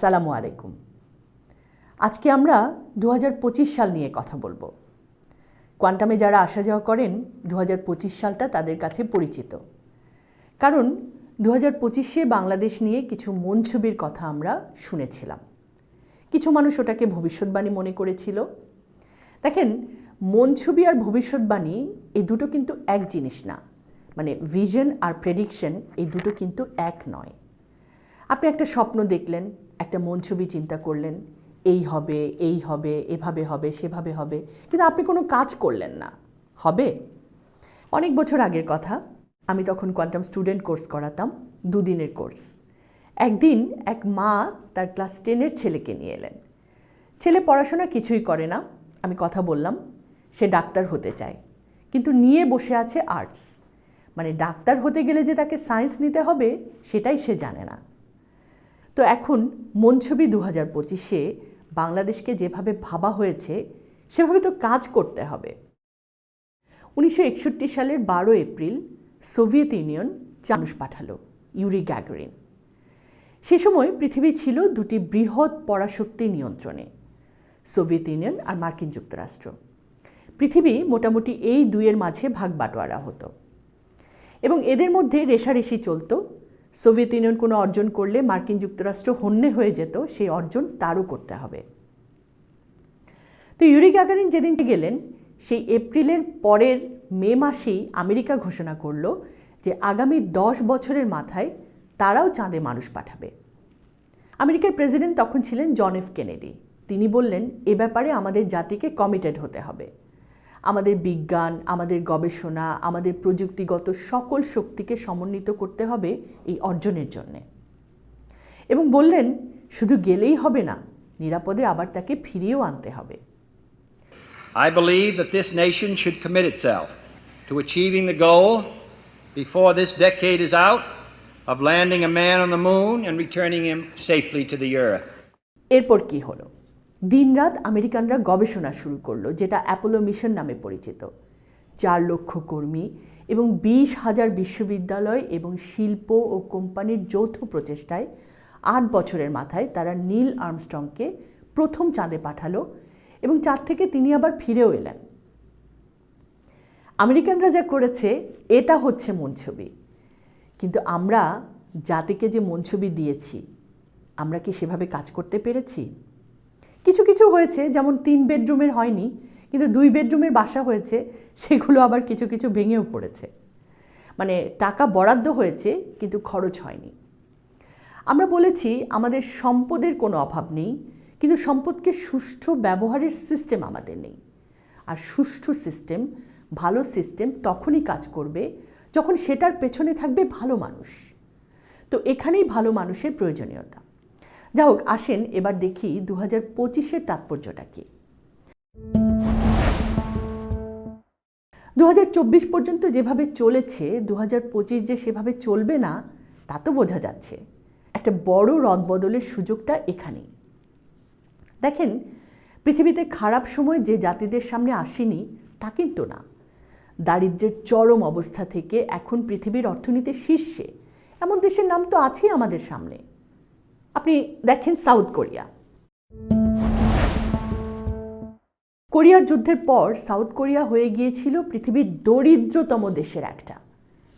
আসসালামু আলাইকুম। আজকে আমরা দু হাজার পঁচিশ সাল নিয়ে কথা বলব। কোয়ান্টামে যারা আসা যাওয়া করেন দু হাজার পঁচিশ সালটা তাদের কাছে পরিচিত। কারণ দু হাজার পঁচিশে বাংলাদেশ নিয়ে কিছু মন ছবির কথা আমরা শুনেছিলাম। কিছু মানুষ ওটাকে ভবিষ্যৎবাণী মনে করেছিল। দেখেন, মন ছবি আর ভবিষ্যৎবাণী, এই দুটো কিন্তু এক জিনিস না। মানে ভিশন আর প্রেডিকশন, এই দুটো কিন্তু এক নয়। আপনি একটা স্বপ্ন দেখলেন একটা মন ছবি চিন্তা করলেন, এই হবে এই হবে, এভাবে হবে, সেভাবে হবে। কিন্তু আপনি কোনো কাজ করলেন না। হবে? অনেক বছর আগের কথা, আমি তখন কোয়ান্টাম স্টুডেন্ট কোর্স করাতাম, দুদিনের কোর্স। একদিন এক মা তার ক্লাস টেনের ছেলেকে নিয়ে এলেন। ছেলে পড়াশোনা কিছুই করে না, আমি কথা বললাম, সে ডাক্তার হতে চায়, কিন্তু নিয়ে বসে আছে আর্টস। মানে ডাক্তার হতে গেলে যে তাকে সায়েন্স নিতে হবে, সেটাই সে জানে না। তো এখন ছবি দু হাজার পঁচিশে বাংলাদেশকে যেভাবে ভাবা হয়েছে, সেভাবে তো কাজ করতে হবে। উনিশশো একষট্টি সালের বারো এপ্রিল সোভিয়েত ইউনিয়ন চানুষ পাঠালো ইউরি গ্যাগরিন। সে সময় পৃথিবী ছিল দুটি বৃহৎ পরাশক্তি নিয়ন্ত্রণে, সোভিয়েত ইউনিয়ন আর মার্কিন যুক্তরাষ্ট্র। পৃথিবী মোটামুটি এই দুইয়ের মাঝে ভাগ বাটোয়ারা হতো। এবং এদের মধ্যে রেশারেশি চলতো সোভিয়েত ইউনিয়ন কোনো অর্জন করলে মার্কিন যুক্তরাষ্ট্র হন্যে হয়ে যেত, সেই অর্জন তারও করতে হবে। তো ইউরি গাগারিন যেদিন গেলেন, সেই এপ্রিলের পরের মে মাসেই আমেরিকা ঘোষণা করল যে আগামী দশ বছরের মাথায় তারাও চাঁদে মানুষ পাঠাবে। আমেরিকার প্রেসিডেন্ট তখন ছিলেন জন এফ কেনেডি। তিনি বললেন, এ ব্যাপারে আমাদের জাতিকে কমিটেড হতে হবে। আমাদের বিজ্ঞান আমাদের গবেষণা আমাদের প্রযুক্তিগত সকল শক্তিকে সমন্বিত করতে হবে এই অর্জনের জন্যে এবং বললেন শুধু গেলেই হবে না নিরাপদে আবার তাকে ফিরিয়েও আনতে হবে I believe that this nation should commit itself to achieving the goal before this decade is out of landing a man on the moon and returning him safely to the earth. এরপর কি হলো দিনরাত আমেরিকানরা গবেষণা শুরু করল, যেটা Apollo mission নামে পরিচিত। চার লক্ষ কর্মী এবং বিশ হাজার বিশ্ববিদ্যালয় এবং শিল্প ও কোম্পানির যৌথ প্রচেষ্টায় আট বছরের মাথায় তারা নীল আর্মস্ট্রংকে প্রথম চাঁদে পাঠালো এবং চাঁদ থেকে তিনি আবার ফিরেও এলেন। আমেরিকানরা যা করেছে, এটা হচ্ছে ছবি। কিন্তু আমরা জাতিকে যে ছবি দিয়েছি, আমরা কি সেভাবে কাজ করতে পেরেছি? কিছু কিছু হয়েছে, যেমন তিন বেডরুমের হয়নি, কিন্তু দুই বেডরুমের বাসা হয়েছে, সেগুলো আবার কিছু কিছু ভেঙেও পড়েছে। মানে টাকা বরাদ্দ হয়েছে, কিন্তু খরচ হয়নি। আমরা বলেছি, আমাদের সম্পদের কোনো অভাব নেই, কিন্তু সম্পদকে সুষ্ঠু ব্যবহারের সিস্টেম আমাদের নেই। আর সুষ্ঠু সিস্টেম ভালো সিস্টেম তখনই কাজ করবে, যখন সেটার পেছনে থাকবে ভালো মানুষ। তো এখানেই ভালো মানুষের প্রয়োজনীয়তা। যা হোক আসেন, এবার দেখি দু হাজার পঁচিশের তাৎপর্যটা কী। দু হাজার চব্বিশ পর্যন্ত যেভাবে চলেছে দু হাজার পঁচিশ যে সেভাবে চলবে না, তা তো বোঝা যাচ্ছে। একটা বড় রদবদলের সুযোগটা এখানেই। দেখেন, পৃথিবীতে খারাপ সময় যে জাতিদের সামনে আসেনি, তা কিন্তু না। দারিদ্র্যের চরম অবস্থা থেকে এখন পৃথিবীর অর্থনীতির শীর্ষে। এমন দেশের নাম তো আছেই আমাদের সামনে। আপনি দেখেন সাউথ কোরিয়া। কোরিয়ার যুদ্ধের পর সাউথ কোরিয়া হয়ে গিয়েছিল পৃথিবীর দরিদ্রতম দেশের একটা।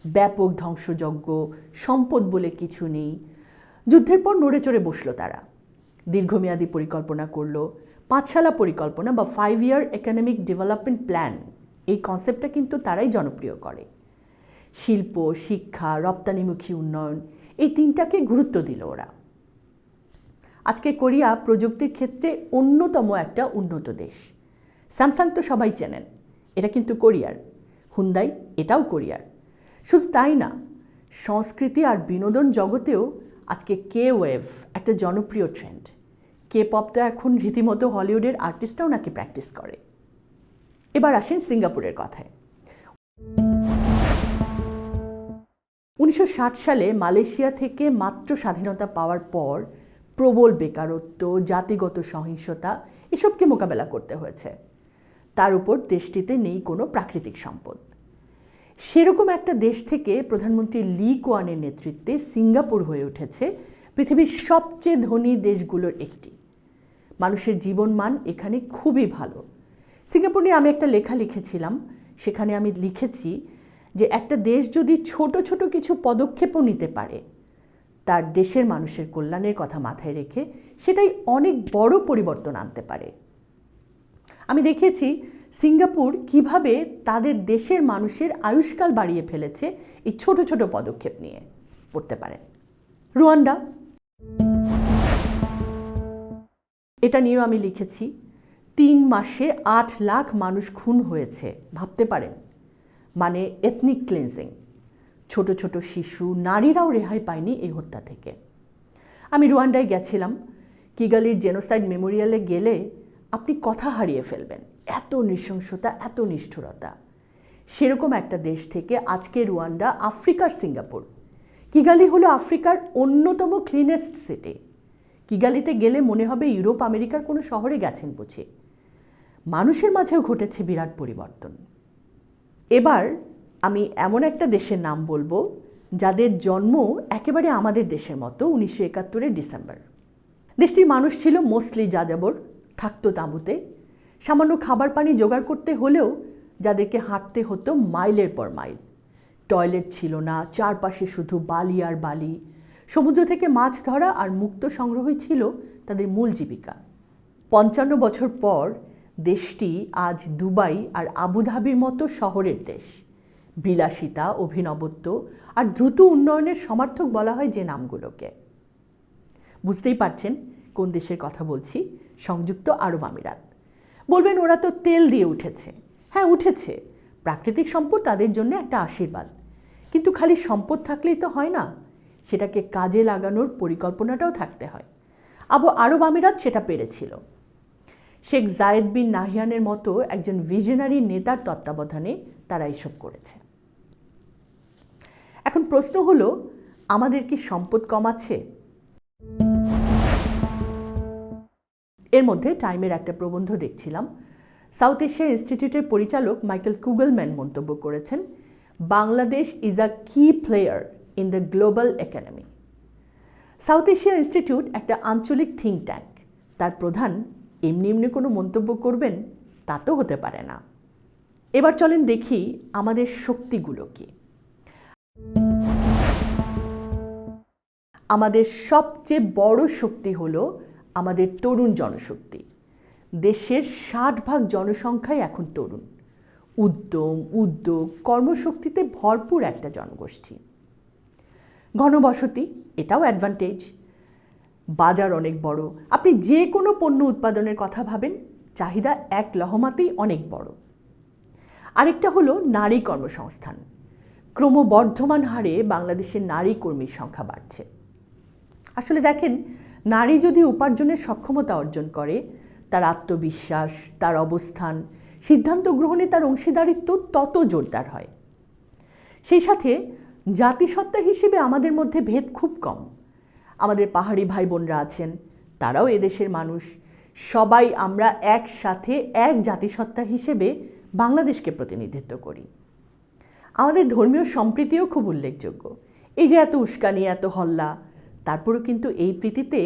ব্যাপক ধ্বংসযজ্ঞ, সম্পদ বলে কিছু নেই। যুদ্ধের পর নড়ে চড়ে বসল তারা। দীর্ঘমেয়াদী পরিকল্পনা করল, পাঁচশালা পরিকল্পনা বা five year academic development plan এই কনসেপ্টটা কিন্তু তারাই জনপ্রিয় করে। শিল্প, শিক্ষা, রপ্তানিমুখী উন্নয়ন, এই তিনটাকে গুরুত্ব দিল ওরা। আজকে কোরিয়া প্রযুক্তির ক্ষেত্রে অন্যতম একটা উন্নত দেশ। স্যামসাং তো সবাই চেনেন, এটা কিন্তু কোরিয়ার। হুন্দাই এটাও কোরিয়ার। শুধু তাই না, সংস্কৃতি আর বিনোদন জগতেও আজকে কে ওয়েভ একটা জনপ্রিয় ট্রেন্ড কে পপ তো এখন রীতিমতো হলিউডের আর্টিস্টরাও নাকি প্র্যাকটিস করে। এবার আসেন সিঙ্গাপুরের কথায়। উনিশশো ষাট সালে মালয়েশিয়া থেকে মাত্র স্বাধীনতা পাওয়ার পর প্রবল বেকারত্ব, জাতিগত সহিংসতা এসবকে মোকাবেলা করতে হয়েছে। তার উপর দেশটিতে নেই কোনো প্রাকৃতিক সম্পদ। সেরকম একটা দেশ থেকে প্রধানমন্ত্রী লি কোয়ানের নেতৃত্বে সিঙ্গাপুর হয়ে উঠেছে পৃথিবীর সবচেয়ে ধনী দেশগুলোর একটি। মানুষের জীবনমান এখানে খুবই ভালো। সিঙ্গাপুর নিয়ে আমি একটা লেখা লিখেছিলাম, সেখানে আমি লিখেছি যে একটা দেশ যদি ছোট ছোট কিছু পদক্ষেপও নিতে পারে তার দেশের মানুষের কল্যাণের কথা মাথায় রেখে সেটাই অনেক বড় পরিবর্তন আনতে পারে। আমি দেখিয়েছি সিঙ্গাপুর কীভাবে তাদের দেশের মানুষের আয়ুষ্কাল বাড়িয়ে ফেলেছে এই ছোট ছোট পদক্ষেপ নিয়ে। পড়তে পারেন। রুয়ান্ডা। এটা নিয়েও আমি লিখেছি, তিন মাসে আট লাখ মানুষ খুন হয়েছে। ভাবতে পারেন। মানে এথনিক ক্লিনজিং ছোট ছোট শিশু, নারীরাও রেহাই পায়নি এই হত্যা থেকে। আমি রুয়ান্ডায় গেছিলাম। কিগালির জেনোসাইড মেমোরিয়ালে গেলে আপনি কথা হারিয়ে ফেলবেন। এত নৃশংসতা, এত নিষ্ঠুরতা। সেরকম একটা দেশ থেকে আজকে রুয়ান্ডা, আফ্রিকার সিঙ্গাপুর। কিগালি হলো আফ্রিকার অন্যতম ক্লিনেস্ট সিটি কিগালিতে গেলে মনে হবে ইউরোপ, আমেরিকার কোনো শহরে গেছেন বুঝি। মানুষের মাঝেও ঘটেছে বিরাট পরিবর্তন। এবার আমি এমন একটা দেশের নাম বলব, যাদের জন্ম একেবারে আমাদের দেশের মতো, উনিশশো একাত্তরের ডিসেম্বর। দেশটির মানুষ ছিল মোস্টলি যাযাবর, থাকতো তাঁবুতে। সামান্য খাবার পানি জোগাড় করতে হলেও যাদেরকে হাঁটতে হতো মাইলের পর মাইল। টয়লেট ছিল না, চারপাশে শুধু বালি আর বালি। সমুদ্র থেকে মাছ ধরা আর মুক্ত সংগ্রহই ছিল তাদের মূল জীবিকা। পঞ্চান্ন বছর পর দেশটি আজ দুবাই আর আবুধাবির মতো শহরের দেশ। বিলাসিতা, অভিনবত্ব আর দ্রুত উন্নয়নের সমার্থক বলা হয় যে নামগুলোকে। বুঝতেই পারছেন কোন দেশের কথা বলছি? সংযুক্ত আরব আমিরাত। বলবেন ওরা তো তেল দিয়ে উঠেছে। হ্যাঁ উঠেছে। প্রাকৃতিক সম্পদ তাদের জন্য একটা আশীর্বাদ। কিন্তু খালি সম্পদ থাকলেই তো হয় না। সেটাকে কাজে লাগানোর পরিকল্পনাটাও থাকতে হয়। আবু আরব আমিরাত সেটা পেরেছিল। শেখ জায়েদ বিন নাহিয়ানের মতো একজন ভিশনারি নেতার তত্ত্বাবধানে তারা এসব করেছে। এখন প্রশ্ন হলো, আমাদের কি সম্পদ কম আছে? এর মধ্যে টাইমের একটা প্রবন্ধ দেখছিলাম। সাউথ এশিয়া ইনস্টিটিউটের পরিচালক মাইকেল কুগলম্যান মন্তব্য করেছেন, Bangladesh is a key player in the global academy South Asia institute একটা আঞ্চলিক থিঙ্ক ট্যাঙ্ক তার প্রধান এমনি এমনি কোনো মন্তব্য করবেন, তা তো হতে পারে না। এবার চলেন দেখি আমাদের শক্তিগুলো কি। আমাদের সবচেয়ে বড় শক্তি হলো আমাদের তরুণ জনশক্তি। দেশের ষাট ভাগ জনসংখ্যাই এখন তরুণ। উদ্যম, উদ্যোগ, কর্মশক্তিতে ভরপুর একটা জনগোষ্ঠী। ঘনবসতি, এটাও অ্যাডভান্টেজ বাজার অনেক বড়। আপনি যে কোনো পণ্য উৎপাদনের কথা ভাবেন, চাহিদা এক লহমাতেই অনেক বড়। আরেকটা হলো নারী কর্মসংস্থান। ক্রমবর্ধমান হারে বাংলাদেশের নারী কর্মীর সংখ্যা বাড়ছে। আসলে দেখেন, নারী যদি উপার্জনের সক্ষমতা অর্জন করে, তার আত্মবিশ্বাস, তার অবস্থান, সিদ্ধান্ত গ্রহণে তার অংশীদারিত্ব তত জোরদার হয়। সেই সাথে জাতিসত্তা হিসেবে আমাদের মধ্যে ভেদ খুব কম। আমাদের পাহাড়ি ভাই বোনরা আছেন, তারাও এদেশের মানুষ। সবাই আমরা একসাথে এক জাতিসত্তা হিসেবে বাংলাদেশকে প্রতিনিধিত্ব করি। আমাদের ধর্মীয় সম্প্রীতিও খুব উল্লেখযোগ্য। এই যে এত উস্কানি, এত হল্লা তারপরও কিন্তু এই প্রীতিতে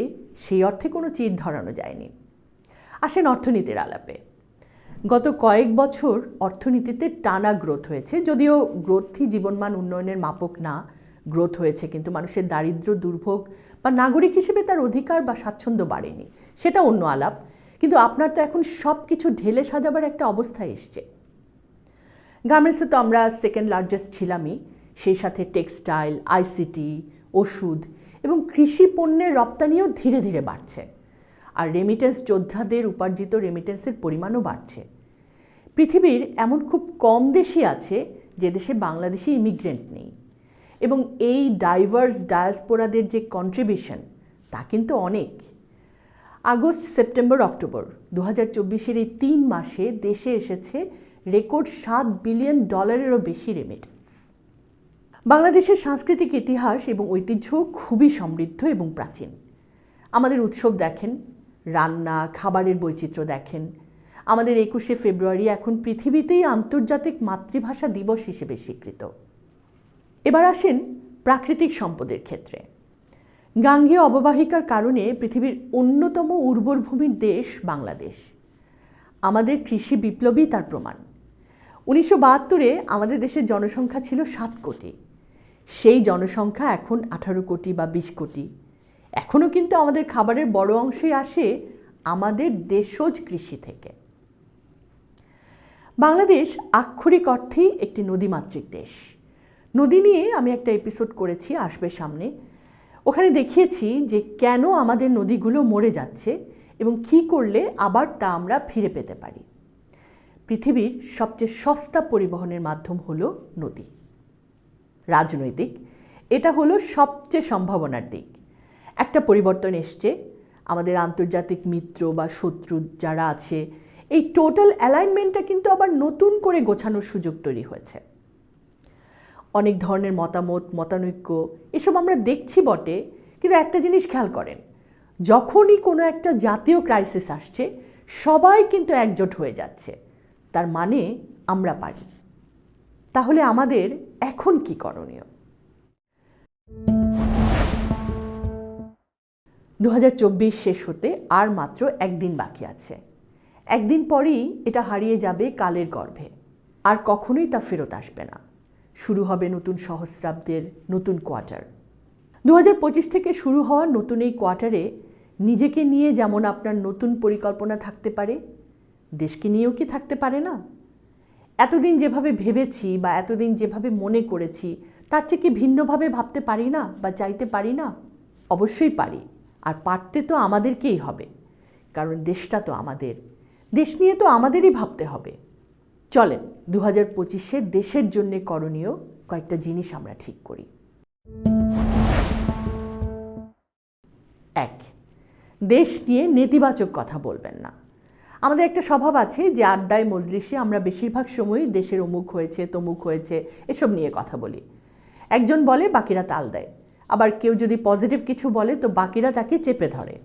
সেই অর্থে কোনো চির ধরানো যায়নি। আসেন অর্থনীতির আলাপে। গত কয়েক বছর অর্থনীতিতে টানা গ্রোথ হয়েছে, যদিও গ্রোথই জীবনমান উন্নয়নের মাপক না গ্রোথ হয়েছে কিন্তু মানুষের দারিদ্র, দুর্ভোগ বা নাগরিক হিসেবে তার অধিকার বা স্বাচ্ছন্দ্য বাড়েনি। সেটা অন্য আলাপ, কিন্তু আপনার তো এখন সব কিছু ঢেলে সাজাবার একটা অবস্থায় এসছে। গার্মেন্টসে তো আমরা সেকেন্ড লার্জেস্ট ছিলামই, সেই সাথে টেক্সটাইল আইসিটি ওষুধ এবং কৃষি পণ্যের রপ্তানিও ধীরে ধীরে বাড়ছে। আর রেমিটেন্স যোদ্ধাদের উপার্জিত রেমিটেন্সের পরিমাণও বাড়ছে। পৃথিবীর এমন খুব কম দেশই আছে যে দেশে বাংলাদেশি ইমিগ্রেন্ট নেই। এবং এই ডাইভার্স ডায়াসপোরাদের যে কন্ট্রিবিউশন তা কিন্তু অনেক। আগস্ট, সেপ্টেম্বর, অক্টোবর দু হাজার চব্বিশের এই তিন মাসে দেশে এসেছে রেকর্ড সাত বিলিয়ন ডলারেরও বেশি রেমিটেন্স বাংলাদেশের সাংস্কৃতিক ইতিহাস এবং ঐতিহ্য খুবই সমৃদ্ধ এবং প্রাচীন। আমাদের উৎসব দেখেন, রান্না, খাবারের বৈচিত্র্য দেখেন। আমাদের একুশে ফেব্রুয়ারি এখন পৃথিবীতেই আন্তর্জাতিক মাতৃভাষা দিবস হিসেবে স্বীকৃত। এবার আসেন প্রাকৃতিক সম্পদের ক্ষেত্রে। গাঙ্গেয় অববাহিকার কারণে পৃথিবীর অন্যতম উর্বর ভূমির দেশ বাংলাদেশ। আমাদের কৃষি বিপ্লবী তার প্রমাণ। উনিশশো বাহাত্তরে আমাদের দেশের জনসংখ্যা ছিল সাত কোটি। সেই জনসংখ্যা এখন আঠারো কোটি বা বিশ কোটি। এখনও কিন্তু আমাদের খাবারের বড় অংশই আসে আমাদের দেশজ কৃষি থেকে। বাংলাদেশ আক্ষরিক অর্থেই একটি নদীমাতৃক দেশ। নদী নিয়ে আমি একটা এপিসোড করেছি, আসবে সামনে। ওখানে দেখিয়েছি যে কেন আমাদের নদীগুলো মরে যাচ্ছে এবং কী করলে আবার তা আমরা ফিরে পেতে পারি। পৃথিবীর সবচেয়ে সস্তা পরিবহনের মাধ্যম হলো নদী। রাজনৈতিক, এটা হলো সবচেয়ে সম্ভাবনার দিক। একটা পরিবর্তন এসছে, আমাদের আন্তর্জাতিক মিত্র বা শত্রু যারা আছে, এই টোটাল অ্যালাইনমেন্টটা কিন্তু আবার নতুন করে গোছানোর সুযোগ তৈরি হয়েছে। অনেক ধরনের মতামত, মতানৈক্য, এসব আমরা দেখছি বটে, কিন্তু একটা জিনিস খেয়াল করেন, যখনই কোনো একটা জাতীয় ক্রাইসিস আসছে, সবাই কিন্তু একজোট হয়ে যাচ্ছে। তার মানে আমরা পারি। তাহলে আমাদের এখন কি করণীয়? দু চব্বিশ শেষ হতে আর মাত্র একদিন বাকি আছে। একদিন পরেই এটা হারিয়ে যাবে কালের গর্ভে। আর কখনোই তা ফেরত আসবে না। শুরু হবে নতুন সহস্রাব্দের নতুন কোয়ার্টার। দু হাজার পঁচিশ থেকে শুরু হওয়া নতুন এই কোয়ার্টারে নিজেকে নিয়ে যেমন আপনার নতুন পরিকল্পনা থাকতে পারে, দেশকে নিয়েও কি থাকতে পারে না? এতদিন যেভাবে ভেবেছি বা এতদিন যেভাবে মনে করেছি, তার চেয়ে কি ভিন্নভাবে ভাবতে পারি না বা চাইতে পারি না? অবশ্যই পারি। আর পারতে তো আমাদেরকেই হবে। কারণ দেশটা তো আমাদের। দেশ নিয়ে তো আমাদেরই ভাবতে হবে। চলেন দু হাজার পঁচিশে দেশের জন্য করণীয় কয়েকটা জিনিস আমরা ঠিক করি। এক, দেশ নিয়ে নেতিবাচক কথা বলবেন না। আমাদের একটা স্বভাব আছে যে আড্ডায়, মজলিসে আমরা বেশিরভাগ সময়ই দেশের অমুক হয়েছে, তমুক হয়েছে, এসব নিয়ে কথা বলি। একজন বলে, বাকিরা তাল দেয়। আবার কেউ যদি পজিটিভ কিছু বলে, তো বাকিরা তাকে চেপে ধরে।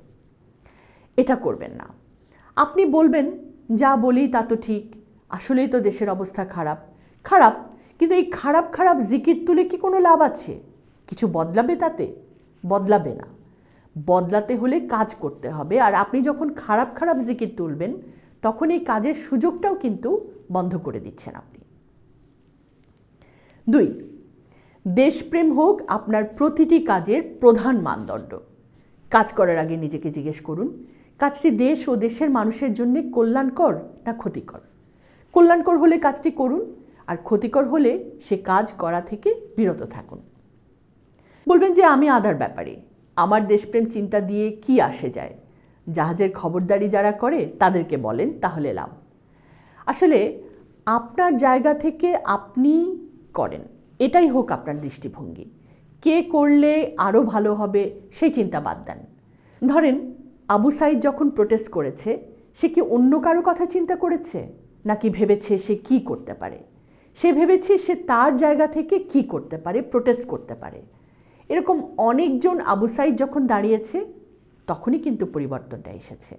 এটা করবেন না। আপনি বলবেন, যা বলি তা তো ঠিক, আসলেই তো দেশের অবস্থা খারাপ। খারাপ? কিন্তু এই খারাপ খারাপ জিকির তুলে কি কোনো লাভ আছে? কিছু বদলাবে তাতে? বদলাবে না। বদলাতে হলে কাজ করতে হবে। আর আপনি যখন খারাপ খারাপ জিকির তুলবেন, তখন এই কাজের সুযোগটাও কিন্তু বন্ধ করে দিচ্ছেন আপনি। দুই, দেশপ্রেম হোক আপনার প্রতিটি কাজের প্রধান মানদণ্ড। কাজ করার আগে নিজেকে জিজ্ঞেস করুন, কাজটি দেশ ও দেশের মানুষের জন্য কল্যাণকর না ক্ষতিকর? কল্যাণকর হলে কাজটি করুন, আর ক্ষতিকর হলে সে কাজ করা থেকে বিরত থাকুন। বলবেন যে, আমি আদার ব্যাপারে। আমার দেশপ্রেম চিন্তা দিয়ে কি আসে যায়? জাহাজের খবরদারি যারা করে, তাদেরকে বলেন, তাহলে লাভ। আসলে, আপনার জায়গা থেকে আপনি করেন। এটাই হোক আপনার দৃষ্টিভঙ্গি। কে করলে আরও ভালো হবে সেই চিন্তা বাদ দেন। ধরেন, আবু সাইদ যখন প্রোটেস্ট করেছে, সে কি অন্য কারও কথা চিন্তা করেছে? নাকি ভেবেছে সে কি করতে পারে? সে ভেবেছে সে তার জায়গা থেকে কি করতে পারে প্রোটেস্ট করতে পারে। এরকম অনেকজন আবু সাইদ যখন দাঁড়িয়েছে, তখনই কিন্তু পরিবর্তনটা এসেছে।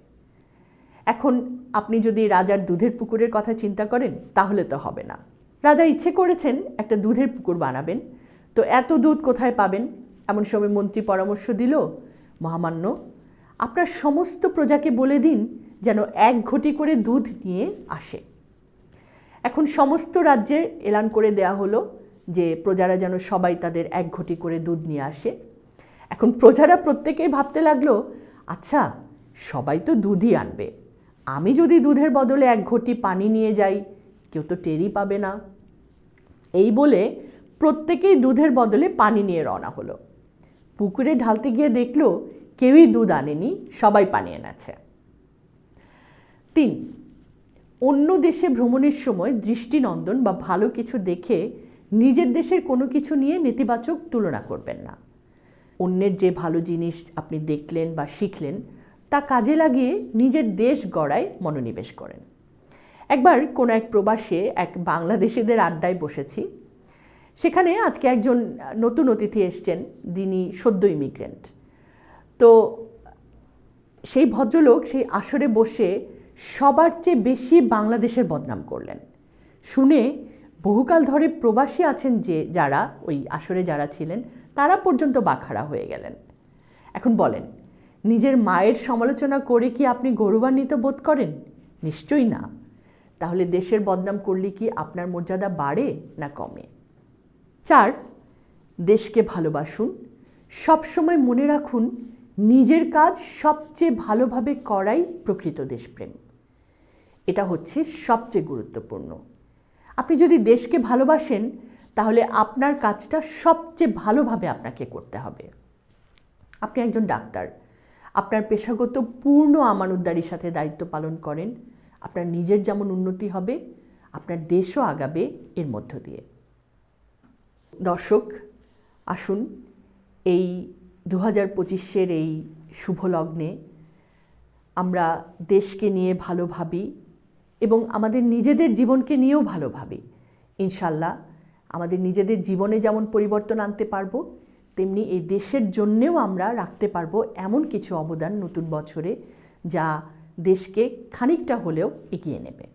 এখন আপনি যদি রাজার দুধের পুকুরের কথা চিন্তা করেন, তাহলে তো হবে না। রাজা ইচ্ছে করেছেন একটা দুধের পুকুর বানাবেন। তো এত দুধ কোথায় পাবেন? এমন সময় মন্ত্রী পরামর্শ দিল, মহামান্য, আপনার সমস্ত প্রজাকে বলে দিন যেন এক ঘটি করে দুধ নিয়ে আসে। এখন সমস্ত রাজ্যে এলান করে দেয়া হলো। যে প্রজারা যেন সবাই তাদের এক ঘটি করে দুধ নিয়ে আসে। এখন প্রজারা প্রত্যেকেই ভাবতে লাগল আচ্ছা সবাই তো দুধই আনবে। আমি যদি দুধের বদলে এক ঘটি পানি নিয়ে যাই, কেউ তো টেরই পাবে না। এই বলে প্রত্যেকেই দুধের বদলে পানি নিয়ে রওনা হলো। পুকুরে ঢালতে গিয়ে দেখল, কেউই দুধ আনেনি, সবাই পানি এনেছে। তিন, অন্য দেশে ভ্রমণের সময় দৃষ্টিনন্দন বা ভালো কিছু দেখে নিজের দেশের কোনো কিছু নিয়ে নেতিবাচক তুলনা করবেন না। অন্যের যে ভালো জিনিস আপনি দেখলেন বা শিখলেন, তা কাজে লাগিয়ে নিজের দেশ গড়ায় মনোনিবেশ করেন। একবার কোনো এক প্রবাসে এক বাংলাদেশিদের আড্ডায় বসেছি। সেখানে আজকে একজন নতুন অতিথি এসছেন, যিনি সদ্য ইমিগ্রেন্ট তো সেই ভদ্রলোক সেই আসরে বসে সবার চেয়ে বেশি বাংলাদেশের বদনাম করলেন। শুনে বহুকাল ধরে প্রবাসী আছেন যে, যারা, ওই আসরে যারা ছিলেন, তারা পর্যন্ত বাখাড়া হয়ে গেলেন। এখন বলেন, নিজের মায়ের সমালোচনা করে কি আপনি গৌরবান্বিত বোধ করেন? নিশ্চয়ই না। তাহলে দেশের বদনাম করলে কি আপনার মর্যাদা বাড়ে না কমে? চার, দেশকে ভালোবাসুন। সবসময় মনে রাখুন, নিজের কাজ সবচেয়ে ভালোভাবে করাই প্রকৃত দেশপ্রেম। এটা হচ্ছে সবচেয়ে গুরুত্বপূর্ণ। আপনি যদি দেশকে ভালোবাসেন, তাহলে আপনার কাজটা সবচেয়ে ভালোভাবে আপনাকে করতে হবে। আপনি একজন ডাক্তার। আপনার পেশাগত পূর্ণ আমানতদারির সাথে দায়িত্ব পালন করেন। আপনার নিজের যেমন উন্নতি হবে, আপনার দেশও আগাবে এর মধ্য দিয়ে। দর্শক, আসুন এই দু হাজার পঁচিশের এই শুভ লগ্নে আমরা দেশকে নিয়ে ভালো ভাবি এবং আমাদের নিজেদের জীবনকে নিয়েও ভালোভাবে ইনশাল্লাহ, আমাদের নিজেদের জীবনে যেমন পরিবর্তন আনতে পারব, তেমনি এই দেশের জন্যেও আমরা রাখতে পারব এমন কিছু অবদান নতুন বছরে যা দেশকে খানিকটা হলেও এগিয়ে নেবে।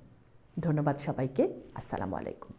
ধন্যবাদ সবাইকে। আসসালামু আলাইকুম।